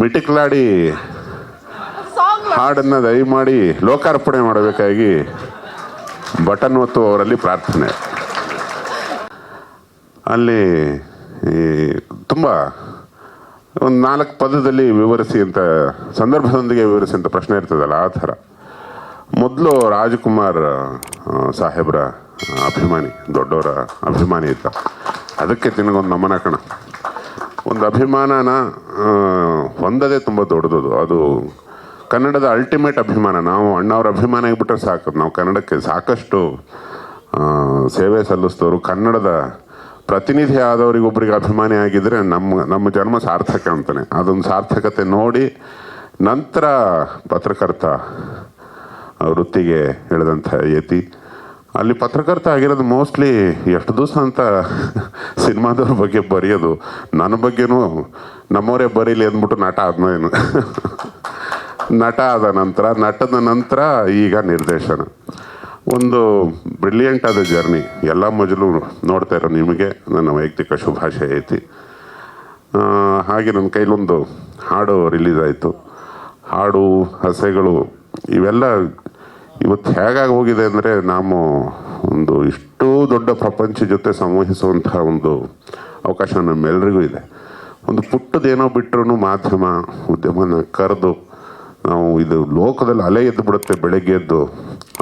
ಮಿಟಿಕ್ಲಾಡಿ ಹಾಡನ್ನು ದಯಮಾಡಿ ಲೋಕಾರ್ಪಣೆ ಮಾಡಬೇಕಾಗಿ ಬಟನ್ ಒತ್ತು ಅವರಲ್ಲಿ ಪ್ರಾರ್ಥನೆ. ಅಲ್ಲಿ ಈ ತುಂಬ ಒಂದು ನಾಲ್ಕು ಪದದಲ್ಲಿ ವಿವರಿಸಿ ಅಂತ ಸಂದರ್ಭದೊಂದಿಗೆ ವಿವರಿಸಿ ಅಂತ ಪ್ರಶ್ನೆ ಇರ್ತದಲ್ಲ ಆ ಥರ. ಮೊದಲು ರಾಜ್ಕುಮಾರ್ ಸಾಹೇಬ್ರ ಅಭಿಮಾನಿ ದೊಡ್ಡವರ ಅಭಿಮಾನಿ ಇದ್ದ. ಅದಕ್ಕೆ ತಿನಗೊಂದು ನಮನ ಕಣ. ಒಂದು ಅಭಿಮಾನನ ಹೊಂದದೇ ತುಂಬ ದೊಡ್ಡದು. ಅದು ಕನ್ನಡದ ಅಲ್ಟಿಮೇಟ್ ಅಭಿಮಾನ. ನಾವು ಅಣ್ಣವ್ರ ಅಭಿಮಾನ ಆಗಿಬಿಟ್ರೆ ಸಾಕು. ನಾವು ಕನ್ನಡಕ್ಕೆ ಸಾಕಷ್ಟು ಸೇವೆ ಸಲ್ಲಿಸಿದವರು ಕನ್ನಡದ ಪ್ರತಿನಿಧಿ ಆದವರಿಗೊಬ್ಬರಿಗೆ ಅಭಿಮಾನಿ ಆಗಿದ್ದರೆ ನಮ್ಮ ನಮ್ಮ ಜನ್ಮ ಸಾರ್ಥಕ ಅಂತಾನೆ. ಅದೊಂದು ಸಾರ್ಥಕತೆ ನೋಡಿ ನಂತರ ಪತ್ರಕರ್ತ ವೃತ್ತಿಗೆ ಹೇಳಿದಂಥ ಯತಿ. ಅಲ್ಲಿ ಪತ್ರಕರ್ತ ಆಗಿರೋದು ಮೋಸ್ಟ್ಲಿ ಎಷ್ಟು ದಿವಸ ಅಂತ ಸಿನಿಮಾದವ್ರ ಬಗ್ಗೆ ಬರೆಯೋದು. ನನ್ನ ಬಗ್ಗೆನೂ ನಮ್ಮವರೇ ಬರೀಲಿ ಅಂದ್ಬಿಟ್ಟು ನಟ ಆದ್ಮೇನು ನಟ ಆದ ನಂತರ, ನಟದ ನಂತರ ಈಗ ನಿರ್ದೇಶನ. ಒಂದು ಬ್ರಿಲಿಯಂಟ್ ಆದ ಜರ್ನಿ ಎಲ್ಲ ಮೊದಲು ನೋಡ್ತಾ ಇರೋ ನಿಮಗೆ, ನನ್ನ ವೈಯಕ್ತಿಕ ಶುಭಾಶಯ ಐತಿ. ಹಾಗೆ ನನ್ನ ಕೈಲೊಂದು ಹಾಡು ರಿಲೀಸ್ ಆಯಿತು. ಹಾಡು, ಹಸೆಗಳು, ಇವೆಲ್ಲ ಇವತ್ತು ಹೇಗಾಗಿ ಹೋಗಿದೆ ಅಂದರೆ ನಾವು ಒಂದು ಇಷ್ಟು ದೊಡ್ಡ ಪ್ರಪಂಚ ಜೊತೆ ಸಂವಹಿಸುವಂತಹ ಒಂದು ಅವಕಾಶ ನಮ್ಮೆಲ್ಲರಿಗೂ ಇದೆ. ಒಂದು ಪುಟ್ಟದೇನೋ ಬಿಟ್ಟರೂ ಮಾಧ್ಯಮ, ಉದ್ಯಮನ ಕರೆದು ನಾವು ಇದು ಲೋಕದಲ್ಲಿ ಅಲೆ ಎದ್ದು ಬಿಡುತ್ತೆ ಬೆಳಗ್ಗೆ ಎದ್ದು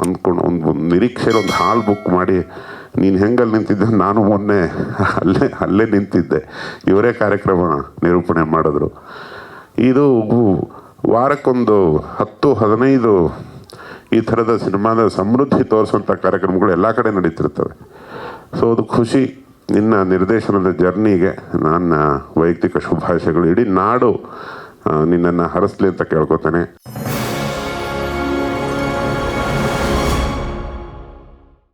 ಅಂದ್ಕೊಂಡು ಒಂದು ಒಂದು ನಿರೀಕ್ಷೆಯಲ್ಲಿ ಒಂದು ಹಾಲ್ ಬುಕ್ ಮಾಡಿ, ನೀನು ಹೆಂಗಲ್ಲಿ ನಿಂತಿದ್ದೆ? ನಾನು ಮೊನ್ನೆ ಅಲ್ಲೇ ಅಲ್ಲೇ ನಿಂತಿದ್ದೆ. ಇವರೇ ಕಾರ್ಯಕ್ರಮ ನಿರೂಪಣೆ ಮಾಡಿದ್ರು. ಇದು ವಾರಕ್ಕೊಂದು ಹತ್ತು, ಹದಿನೈದು ಈ ಥರದ ಸಿನಿಮಾದ ಸಮೃದ್ಧಿ ತೋರಿಸುವಂಥ ಕಾರ್ಯಕ್ರಮಗಳು ಎಲ್ಲ ಕಡೆ ನಡೀತಿರ್ತವೆ. ಸೊ ಅದು ಖುಷಿ. ನಿನ್ನ ನಿರ್ದೇಶನದ ಜರ್ನಿಗೆ ನನ್ನ ವೈಯಕ್ತಿಕ ಶುಭಾಶಯಗಳು. ಇಡೀ ನಾಡು ನಿನ್ನನ್ನು ಹರಸಲಿ ಅಂತ ಕೇಳ್ಕೊತೇನೆ.